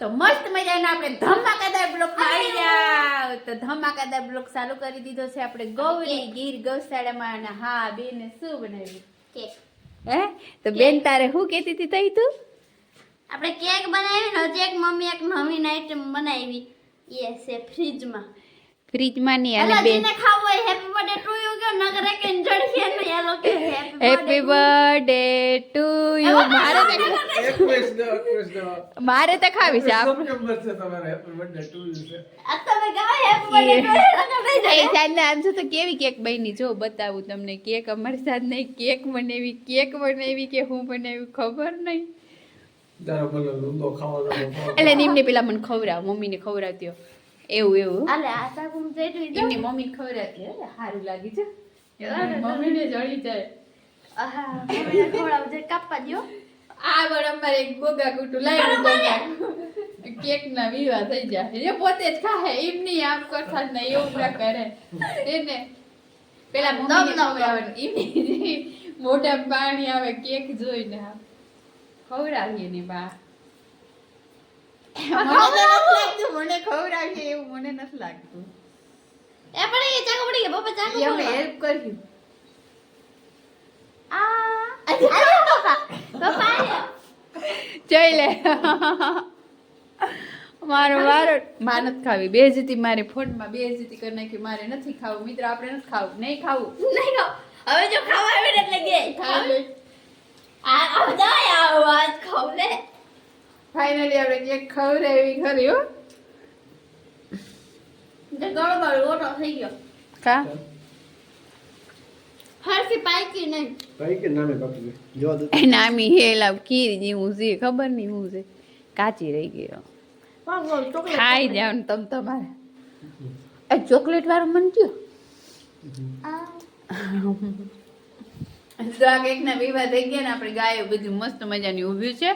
તો મસ્ત મજાના આપણે ધમાકાદાર બ્લોક આવી ગયા. તો ધમાકાદાર બ્લોક ચાલુ કરી દીધો છે આપણે ગૌરી ગીર ગૌશાળામાં અને હા બેને શું બનાવ્યું? કેક. હે? તો બેન તારે શું કહેતી હતી તઈ તું? આપણે કેક બનાવી ને હજી એક મમ્મી એક નવીન આઈટમ બનાવી. એ છે ફ્રીજમાં. ફ્રીજમાં નહીં અને બેન ખાવું હોય હેપી બર્થડે ટુ યુ મારે તો. મારે તો ખાવી છે આપ છે તમારે છે. આ તમે હેપી બર્થડે એ આમ તો કેવી કેક બની જો બતાવું તમને કેક અમારી સાથે નહીં કેક બનાવી કેક બનાવી કે હું બનાવી ખબર નહીં. એટલે નિમને પેલા મને ખવડાવ મમ્મીને ખવડાવતી એવું એવું એમની મમ્મીને ખવડાવતી સારું લાગી છે મમ્મીને જળી જાય આહા મમ્મીને ખવડાવું છે કાપવા દ્યો. આ વાર એક બોગા કુટું લાવ્યું બોગા. કેક ના વિવાહ થઈ જાય એ પોતે જ ખાહે એમ નહીં આમ કરતા જ એવું ના કરે. એને પેલા મમ્મીને દમ ન એમની મોઢા પાણી આવે કેક જોઈને ખવડાવીએ ને બા. મને નથી લાગતું મને ખવડાવીએ એવું મને નથી લાગતું. એ પણ એ ચાકુ પડી ગયા પપ્પા ચાકુ. હેલ્પ કર્યું આ આલે પપ્પા પપ્પા આલે જઈ લે. મારો મારો માનત ખાવી. બે જીતી મારી ફોનમાં બે જીતી કરી નાખી. મારે નથી ખાવું. મિત્ર આપણે નથી ખાવું. નહીં ખાવું. નહીં ખાવ. હવે જો ખાવા આવે ને એટલે ગે લે. આ આ જાય આ વાત ખાવ લે ફાઇનલી આપણે કેક ખવડાવી ખરી હો. ગળો ગળો ઓટો થઈ ગયો. કા? હરખી પાઈકી નહીં. નામે હેલા ખીર જેવું છે ખબર નહીં હું છે. કાચી રહી ગયો ચોકલેટ ખાઈ જાવ ને તમ તમારે. એ ચોકલેટ વાળું મન કયો? તો આ કેકના વિવાહ થઈ ગયા ને આપણે ગાયો બધું મસ્ત મજાની ઉભ્યું છે.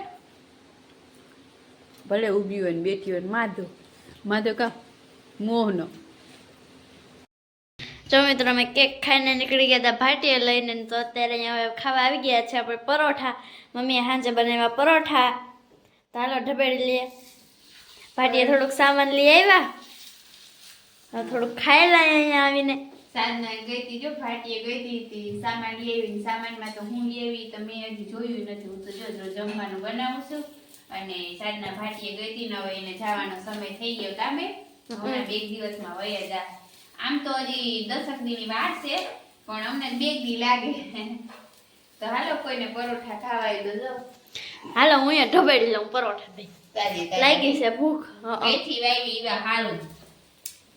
ભલે ઊભી હોય ને બેઠી હોય ને માધો માધો કા? મોહનો. જો મિત્રો અમે કેક ખાઈને નીકળી ગયા હતા ભાટીએ લઈને તો અત્યારે અહીંયા હવે ખાવા આવી ગયા છે આપણે પરોઠા. મમ્મીએ સાંજે બનાવ્યા પરોઠા. તો હાલો ઢબેડી લઈએ. ભાટીએ થોડુંક સામાન લઈ આવ્યા. થોડુંક ખાઈ લાય અહીંયા આવીને. સાંજના ગઈ હતી જો ભાટીએ ગઈ હતી તી સામાન લઈ આવી. સામાનમાં તો હું લઈ આવી તો મેં હજી જોયું નથી. હું તો જો જમવાનું બનાવું છું. અને સાંજના ભાટીએ ગઈ હતી ને હવે એને જવાનો સમય થઈ ગયો કામે. હમણાં બે દિવસમાં વયા જા. આમ તો હજી દસક દીની વાર છે પણ અમને બે દી લાગે. તો હાલો કોઈને પરોઠા ખાવાય દો હાલો હું અહીંયા ઢબેડી લઉં પરોઠા ભાઈ. લાગી છે ભૂખ. એથી વાવી એવા હારું.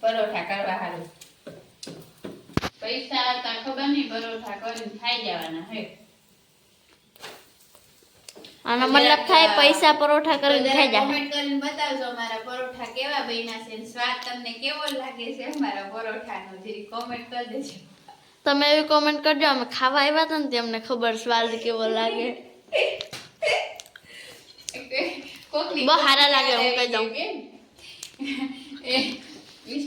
પરોઠા કરવા હારું. પૈસા કાં ખબર નહીં પરોઠા કરીને ખાઈ જવાના હે. આનો મતલબ થાય પૈસા પરોઠા કરીને ખાઈ જા કમેન્ટ કરીને બતાવજો અમારા પરોઠા કેવા બન્યા છે સ્વાદ તમને કેવો લાગે છે અમારા પરોઠાનો. જરી કોમેન્ટ કરી દેજો. તમે એવી કોમેન્ટ કરજો અમે ખાવા આવ્યા હતા ને તમને ખબર સ્વાદ કેવો લાગે. બહુ સારા લાગે, હું કહી દઉં. એ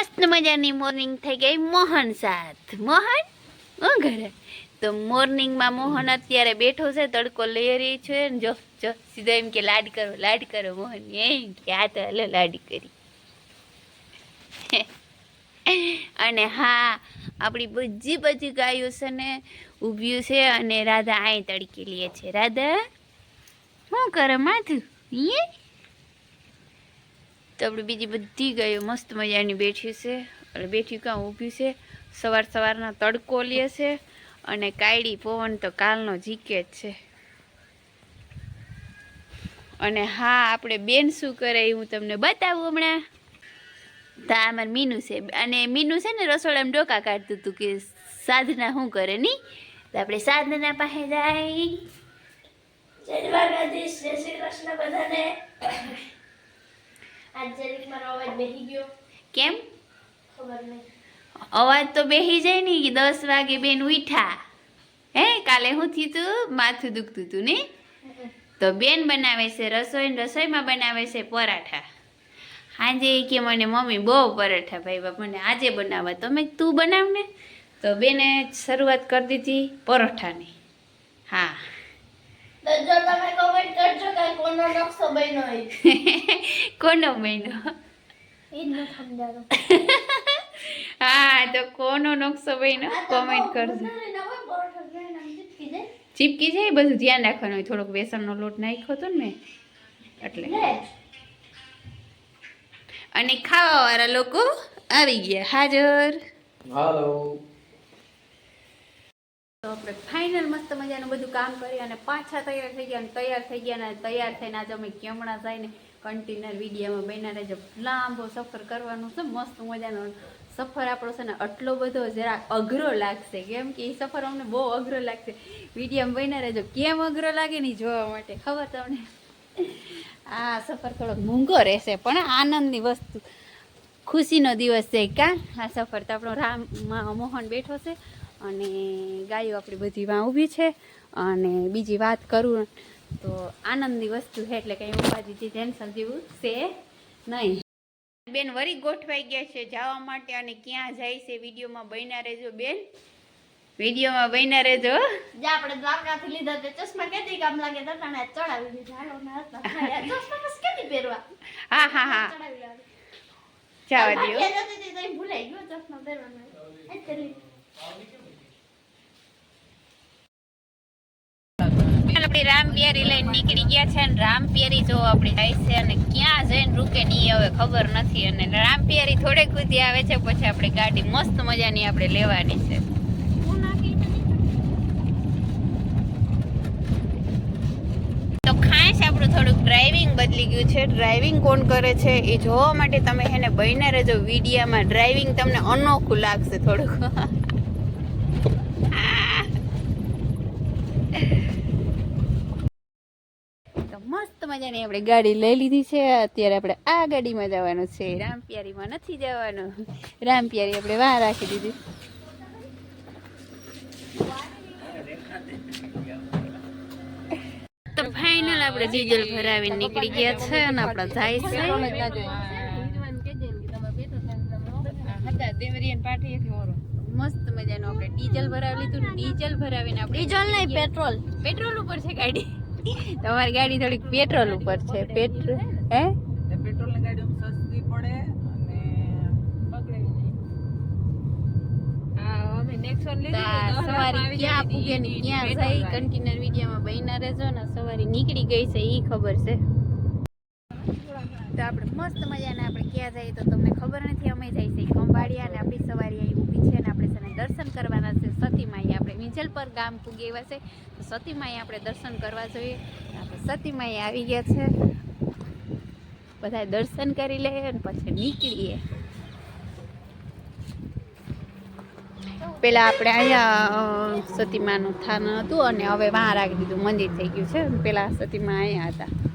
મસ્ત મજાની મોર્નિંગ થઈ ગઈ. મોહન સાથ. મોહન? હું ઘરે. તો મોર્નિંગમાં મોહન અત્યારે બેઠો છે, તડકો લઈ રહી છે. ને જો જો, સીધા એમ કે લાડ કરો લાડ કરો મોહન એમ કે આ તો હલો લાડ કરી. અને હા, આપણી બધી બધી ગાયો છે ને, ઊભ્યું છે અને રાધા અહીં તડકી લે છે. રાધા, શું કરે માથું? યે તો આપણે બીજી બધી ગાયો મસ્ત મજાની બેઠી છે. એટલે બેઠી કાં ઊભી છે? સવાર સવારના તડકો લે છે અને કાયડી પવન તો કાલનો જીકે જ છે. અને હા, આપણે બેન શું કરે એ હું તમને બતાવું હમણાં. તો આ મારું મીનુ છે. અને મીનુ છે ને રસોડામાં ડોકા કાઢતું હતું કે સાધના શું કરે નહીં તો આપણે સાધના પાસે જાય. કેમ? અવાજ તો બેસી જાય ને કે દસ વાગે બેન ઉઠા હે કાલે હું થયું તું માથું દુખતું હતું ને? તો બેન બનાવે છે રસોઈ રસોઈમાં બનાવે છે પરાઠા. આજે કે મને મમ્મી બહુ પરાઠા ભાઈ મને આજે બનાવવા તો મેં તું બનાવ ને તો બેને શરૂઆત કરી દીધી પરોઠાની. હા. કોનો બન્યો હા તો કોનો નકશો બન્યો? કોમેન્ટ કરજો. ચીપકી જાય બધું ધ્યાન રાખવાનું હોય. થોડોક બેસનનો લોટ નાખ્યો હતો ને મેં એટલે. અને ખાવાવાળા લોકો આવી ગયા. હાજર. હાલો. તો આપણે ફાઇનલ મસ્ત મજાનું બધું કામ કરી અને પાછા તૈયાર થઈ ગયા અને તૈયાર થઈ ગયા ને તૈયાર થઈને આજે અમે કેમણા ને કન્ટેનર વિડીયામાં બન્યા રહેજો. લાંબો સફર કરવાનો છે મસ્ત મજાનો સફર આપણો છે ને આટલો બધો જરા અઘરો લાગશે. કેમ કે એ સફર અમને બહુ અઘરો લાગશે. વિડીયામાં બન્યા રહેજો. કેમ અઘરો લાગે નહીં જોવા માટે ખબર તમને? આ સફર થોડોક મૂંઘો રહેશે, પણ આનંદની વસ્તુ. ખુશીનો દિવસ છે કા? આ સફર તો આપણો રામ મોહન બેઠો છે અને ગાયો આપણી બધી વાં ઊભી છે અને બીજી વાત કરું તો આનંદની વસ્તુ છે એટલે કંઈ ઉપાધિથી ટેન્શન જેવું છે નહીં. બેન, વરી ગોઠવાઈ ગયા છે, જવા માટે અને ક્યાં જાય છે, વિડીયોમાં બન્યા રહેજો બેન. વિડીયોમાં બન્યા રહેજો જે આપણે દ્વારકાથી લીધા તે ચશ્મા કેતી કામ લાગે તો તને ચડાવી દીધા ના હતા. ચશ્મા બસ કેતી પહેરવા? હા હા હા. ચડાવી લાગે જવા દો ભાગ્યા જતી હતી તઈ ભૂલાઈ ગયો ચશ્મા પહેરવાનો. એટલે આપણી રામપિયારી લઈને નીકળી ગયા છે અને રામપિયારી જો આપણી જાય છે અને ક્યાં જઈને રૂકે નહીં હવે ખબર નથી. અને રામપિયારી થોડેક સુધી આવે છે પછી આપણે ગાડી મસ્ત મજાની આપણે લેવાની છે. ખાસ આપણું થોડુંક ડ્રાઇવિંગ બદલી ગયું છે. ડ્રાઇવિંગ કોણ કરે છે એ જોવા માટે તમે એને બહીને રહેજો વિડીયામાં. ડ્રાઇવિંગ તમને અનોખું લાગશે થોડુંક. મસ્ત મજાની આપણે ગાડી લઈ લીધી છે. અત્યારે આપણે આ ગાડીમાં જવાનું છે. રામપિયારીમાં નથી જવાનું. રામપિયારી આપણે વાહ રાખી દીધી. તો ફાઇનલ આપણે ડીઝલ ભરાવીને નીકળી ગયા છે અને આપણે જાય છે. મસ્ત મજાનું આપણે ડીઝલ ભરાવી લીધું ડીઝલ ભરાવીને આપણે ડીઝલ નહીં પેટ્રોલ. પેટ્રોલ ઉપર છે ગાડી. તમારી ગાડી થોડીક પેટ્રોલ ઉપર છે. પેટ્રોલ હે? પેટ્રોલની ગાડી સસ્તી પડે અને બગડે હા અમે નેક્સોન આ સવારી ક્યાં પૂગે ને ક્યાં જઈ કન્ટેનર વિડીયોમાં બહેના રહેજો ને સવારી નીકળી ગઈ છે એ ખબર છે. તો આપણે મસ્ત મજાને આપણે ક્યાં જઈએ તો તમને ખબર નથી અમે જઈ છે ખંભાળિયા અને આપણી સવારી અહીં ઊભી છે ને આપણે છે દર્શન કરવાના છે સતીમાઈ આપણે વિંજલ પર ગામ પૂગી એવા છે તો સતીમાઈ આપણે દર્શન કરવા જોઈએ. આપણે સતીમાઈ આવી ગયા છે. બધા દર્શન કરી લઈએ અને પછી નીકળીએ. પેલા આપણે અહીંયા સતીમાનું થાન હતું અને હવે વાં રાખી દીધું મંદિર થઈ ગયું છે. પેલા સતીમા અહીંયા હતા.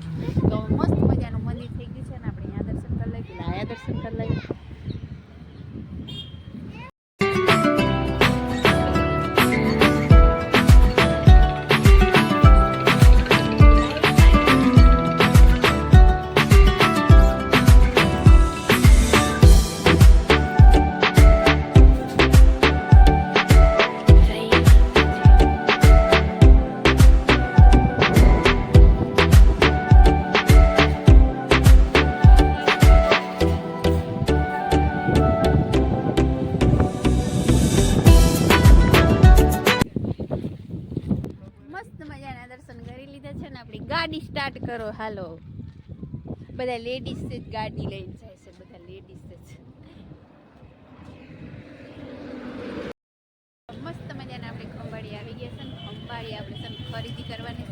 કરો, હાલો. બધા લેડીઝ જ ગાડી લઈને જાય છે, બધા લેડીઝ જ. મસ્ત મજાના આપણે ખંભાળી આવી ગયા છે ને, ખંભાળી આપણે છે ખરીદી કરવાની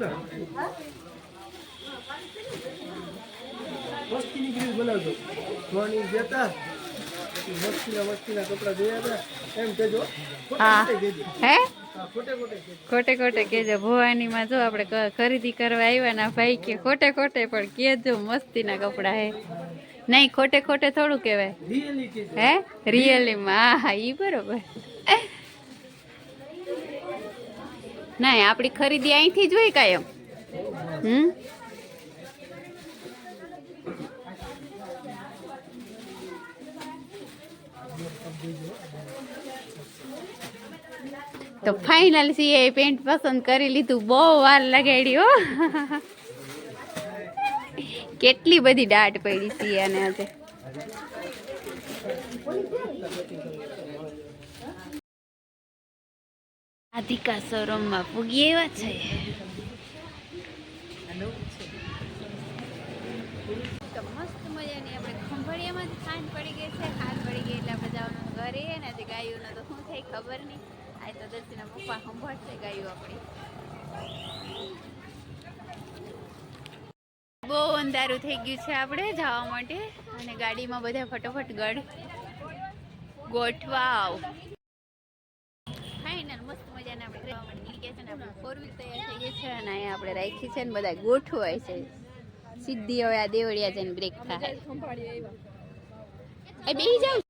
ખુલ્લા. મસ્તીની ગ્રીલ બનાવજો. ધોની જતા મસ્તીના મસ્તીના કપડા જોયા હતા. એમ કહેજો. ખોટે હા. હે? ખોટે ખોટે કહેજો. ખોટે ખોટે કેજો ભવાનીમાં જો આપણે ખરીદી કરવા આવ્યા ના ભાઈ કે ખોટે ખોટે પણ કેજો મસ્તીના કપડા હે. નહીં ખોટે ખોટે થોડું કહેવાય. હે? રિયલીમાં હા હા ઈ બરોબર. નહીં આપણી ખરીદી અહીંથી જ હોય કાયમ. હમ? તો ફાઇનલ સીએ પેન્ટ પસંદ કરી લીધું. બહુ વાર લગાડી હો. કેટલી બધી દાટ પડી સિયાને આજે. રાધિકા શોરૂમમાં પૂગી એવા છે તો મસ્ત મજાની આપણે ખંભાળિયામાં સાંજ પડી ગઈ છે. ખાંડ પડી ગઈ એટલે આપણે જવાનું ઘરે ને આજે ગાયોનો તો શું થાય ખબર નહીં. આ તો દર્શીના પપ્પા સંભાળશે ગાયો આપણી. બહુ અંધારું થઈ ગયું છે આપણે જવા માટે. અને ગાડીમાં બધા ફટોફટ ગઢ ગોઠવાવ ફાઇનલ મસ્ત મજાના આપણે જવા માટે નીકળી ગયા છે ને આપણે ફોર વ્હીલ તૈયાર થઈ ગઈ છે અને અહીંયા આપણે રાખી છે ને બધા ગોઠવાય છે. સીધી હવે આ દેવળિયા જઈને બ્રેક થાય. એ બેસી જાવ